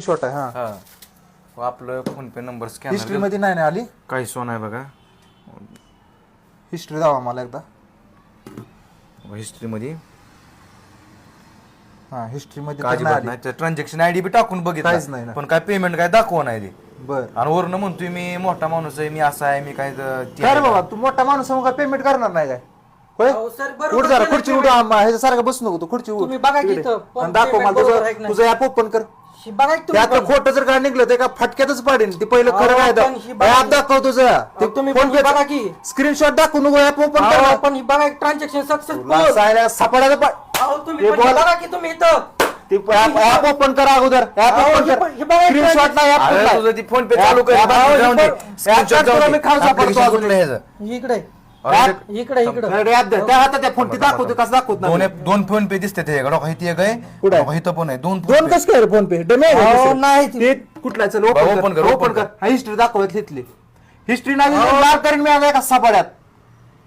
Screenshot आहे हा. हा. व आपलं फोन पे नंबर हिस्ट्री स्कॅनरमध्ये नाही ना आली? काही सोन आहे बघा. हिस्ट्री दावा मला एकदा. हिस्ट्री मध्ये. हा हिस्ट्री मध्ये काय तर नाही नाही ट्रान्झॅक्शन आयडी बी टाकून काहीच नाही बघितलं ना. पण काय पेमेंट काय दाखवा नाही ते आली. बर. आणि वरनं म्हणतोय मी मोठा माणूस आहे मी असा आहे मी काय ज- ते काय रे आहे. बाबा तू मोठा माणूस आहे, मग काय पेमेंट करणार नाही काय? होय? अहो, सर, बरोबर उठ जरा केलं खुर्ची उठ ह्याच्यासारखं बसू नको तू खुर्ची उठ. तुम्ही बघा की इकडे. इथं, पण आणि दाखव payment मला बरोबर आहे तुझं नाही? तुझं ऍप ओपन कर. ही बघा की तुम्ही त्यात पण. खोटं जर काय निघलं ते का फटक्यातच पाडेन ते पहिलं अहो, खरं काय पण ही बघा ऍप की- दाखव तुझं अहो, तुम्ही पण ही बघा की. स्क्रीनशॉट दाखवू नको ऍप ओपन अहो, कर पण ही बघा ट्रान्झॅक्शन सक्सेसफुल सापडायला पा- अहो तुम्ही हे पण ही बोला. बघा की तुम्ही इथं ते ऍप ओपन कर अगोदर ऍप अहो, ओपन हे कर पण- हे बघा, स्क्रीनशॉट नाही ऍप अरे तुझं ती फोन पे चालू कर जाऊन दे. Screenshot जाऊन दे. Application? इकडे इकडे. त्या हातात त्या फोन ती दाखवतो कसं दाखवत दोन नाही दोन फोन पे दिसते ते डोका इथे एक आहे. कुठं आहे? डोका इथं पण आहे. दोन दोन phone pay. कसं काय फोन पे? डमे अहो, नाही ती- कुठला चल ओपन कर कर, ओपन कर. हा हिस्ट्री दाखवत तिथली. हिस्ट्री नाही लाल करीन मी आता एका सापड्यात.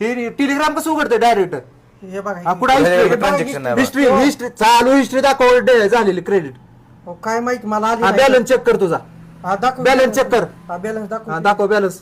हे टेलिग्राम कसं उघडते डायरेक्ट हे बघा हा कुठं हे हिस्ट्री transaction नाही बघा. हिस्ट्री हिस्ट्री चालू हिस्ट्री दाखव डे- झालेली क्रेडिट अहो, काय माहिती मला आली. बॅलन्स चेक कर तुझा. दाखव balance check कर. बॅलन्स हा दाखव. दाखव बॅलन्स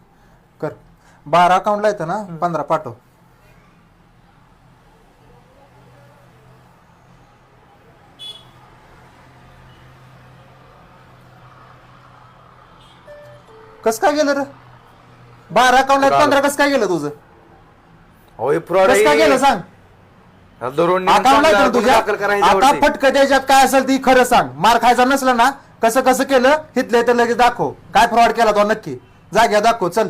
कर. बारा अकाउंटला येतं ना? पंधरा पाठव. कस काय गेलं रे? बारा अकाउंटला. पंधरा कस काय गेलं तुझं? अहो, हे कस काय. गेलं सांग? दररोज अकाउंटला तुझ्या? दाखल करायचं आता. फटकं त्याच्यात काय असेल ती खरं सांग. मार खायचा नसला ना कसं कसं केलं हिथले तर लगेच दाखव. काय फ्रॉड केला तो नक्की? जाग्या दाखव चल.